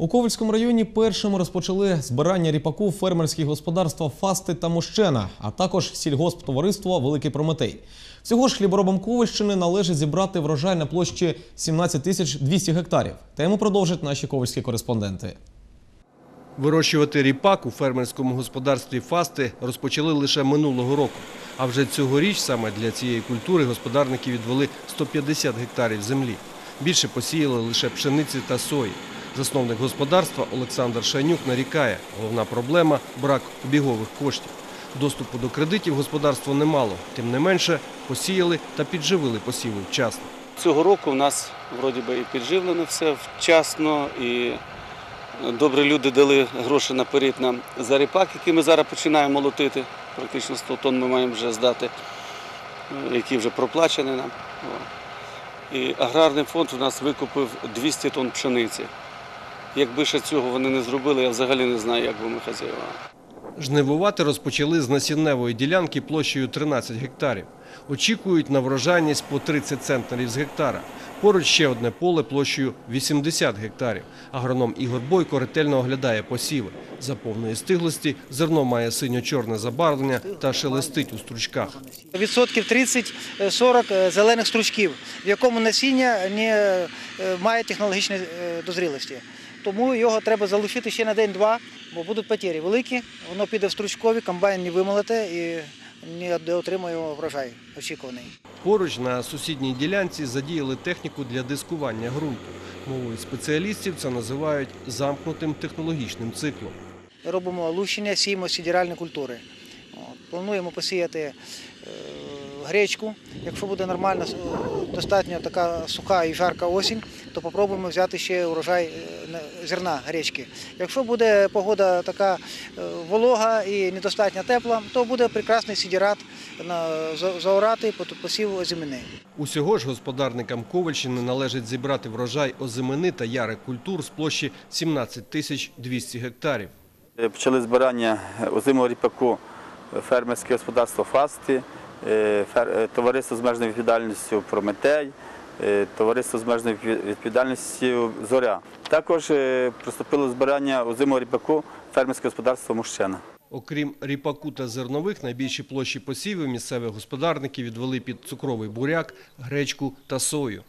У Ковальському районі першими розпочали збирання ріпаку фермерські господарства Фасти та Мощена, а також сільгосптовариство Великий Прометей. Всього ж хліборобам Ковальщини належить зібрати врожай на площі 17 тисяч 200 гектарів. Тему продовжать наші ковальські кореспонденти. Вирощувати ріпак у фермерському господарстві Фасти розпочали лише минулого року. А вже цьогоріч саме для цієї культури господарники відвели 150 гектарів землі. Більше посіяли лише пшениці та сої. Засновник господарства Олександр Шанюк нарікає, головна проблема – брак обігових коштів. Доступу до кредитів господарство не мало. Тим не менше, посіяли та підживили посіви вчасно. Цього року у нас вроді би і підживлено все вчасно, і добрі люди дали гроші наперед нам за ріпак, який ми зараз починаємо молотити. Практично 100 тонн ми маємо вже здати, е, які вже проплачені нам. І аграрний фонд у нас викупив 200 тонн пшениці. Якби ще цього вони не зробили, я взагалі не знаю, як би ми хазяювали. Жнивувати розпочали з насінневої ділянки площею 13 гектарів. Очікують на врожайність по 30 центнерів з гектара. Поруч ще одне поле площею 80 гектарів. Агроном Ігор Бойко ретельно оглядає посіви. За повної стиглості зерно має синьо-чорне забарвлення та шелестить у стручках. Відсотків 30-40 зелених стручків, в якому насіння не е, має технологічної е, дозрілості. Тому його треба залишити ще на день-два, бо будуть потері великі, воно піде в стручкові, комбайн не вимолоте і не отримує врожай очікуваний. Поруч на сусідній ділянці задіяли техніку для дискування ґрунту. Мовою спеціалістів це називають замкнутим технологічним циклом. Робимо лущення, сіємо сідіральні культури. Плануємо посіяти е, гречку. Якщо буде нормальна, е, достатньо така суха і жарка осінь, то спробуємо взяти ще урожай е, зерна гречки. Якщо буде погода така е, волога і недостатньо тепла, то буде прекрасний сідірат на заорати по посіву озимини. Усього ж господарникам Ковальщини належить зібрати врожай озимини та ярих культур з площі 17 тисяч 200 гектарів. Почали збирання озимого ріпаку фермерське господарство Фасти, товариство з межною відповідальністю Прометей, е, товариство з межною відповідальністю Зоря. Також е, приступило збирання озимого ріпаку фермерське господарство Мужчина. Окрім ріпаку та зернових, найбільші площі посівів місцеві господарники відвели під цукровий буряк, гречку та сою.